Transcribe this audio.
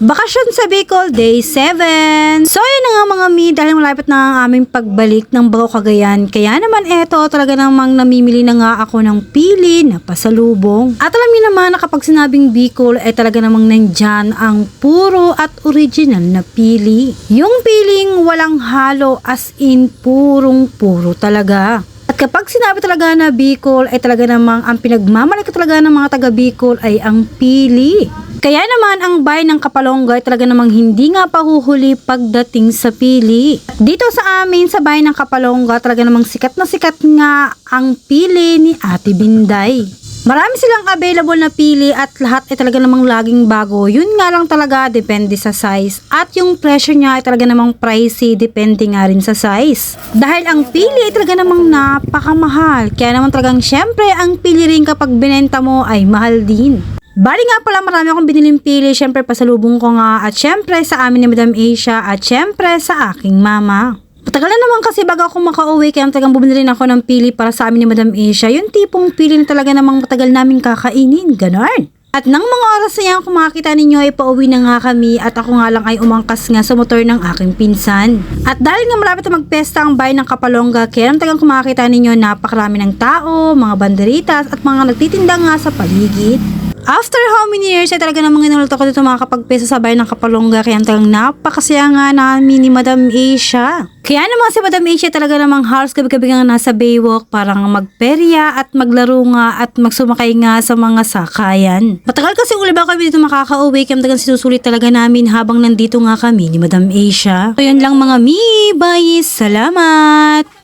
Bakasyon sa Bicol, Day 7. So, yun na nga mga mi, dahil malapit na ang aming pagbalik ng Bago Cagayan. Kaya naman eto, talaga namang namimili na nga ako ng pili na pasalubong. At alam niyo naman na kapag sinabing Bicol, ay talaga namang nandyan ang puro at original na pili. Yung piling walang halo as in purong-puro talaga. At kapag sinabi talaga na Bicol ay talaga namang ang pinagmamalaki talaga ng mga taga Bicol ay ang pili. Kaya naman ang bayan ng Kapalongga ay talaga namang hindi nga pahuhuli pagdating sa pili. Dito sa amin sa bayan ng Kapalongga talaga namang sikat na sikat nga ang pili ni Ate Binday. Marami silang available na pili at lahat ay talaga namang laging bago. Yun nga lang talaga depende sa size. At yung presyo niya ay talaga namang pricey depende nga rin sa size. Dahil ang pili ay talaga namang napakamahal. Kaya naman talagang syempre ang pili rin kapag binenta mo ay mahal din. Bali nga pala marami akong biniling pili, syempre pasalubong ko nga at syempre sa amin ni Madam Asia at syempre sa aking mama. Matagal na naman kasi bago ako makauwi kaya talagang bumili ako ng pili para sa amin ni Madam Asia. Yung tipong pili na talaga namang matagal namin kakainin, ganon. At nang mga oras na yan, kung makakita ninyo ay pauwi na nga kami at ako nga lang ay umangkas nga sa motor ng aking pinsan. At dahil nga malapit na magpesta ang bayan ng Kapalongga, kaya nang tagang kung makakita ninyo napakarami ng tao, mga banderitas at mga nagtitinda nga sa paligid. After how many years ay talaga namang inulot ako dito makakapagpesa sa bayan ng Kapalongga kaya talagang napakasaya nga namin ni Madam Asia. Kaya naman si Madam Asia talaga namang halos gabi-gabi nga nasa Baywalk para nga magperya at maglaro nga at magsumakay nga sa mga sakayan. Matagal kasi uli ba kami dito makakauwi kaya talagang sinusulit talaga namin habang nandito nga kami ni Madam Asia. So yun lang mga mi, bye, salamat!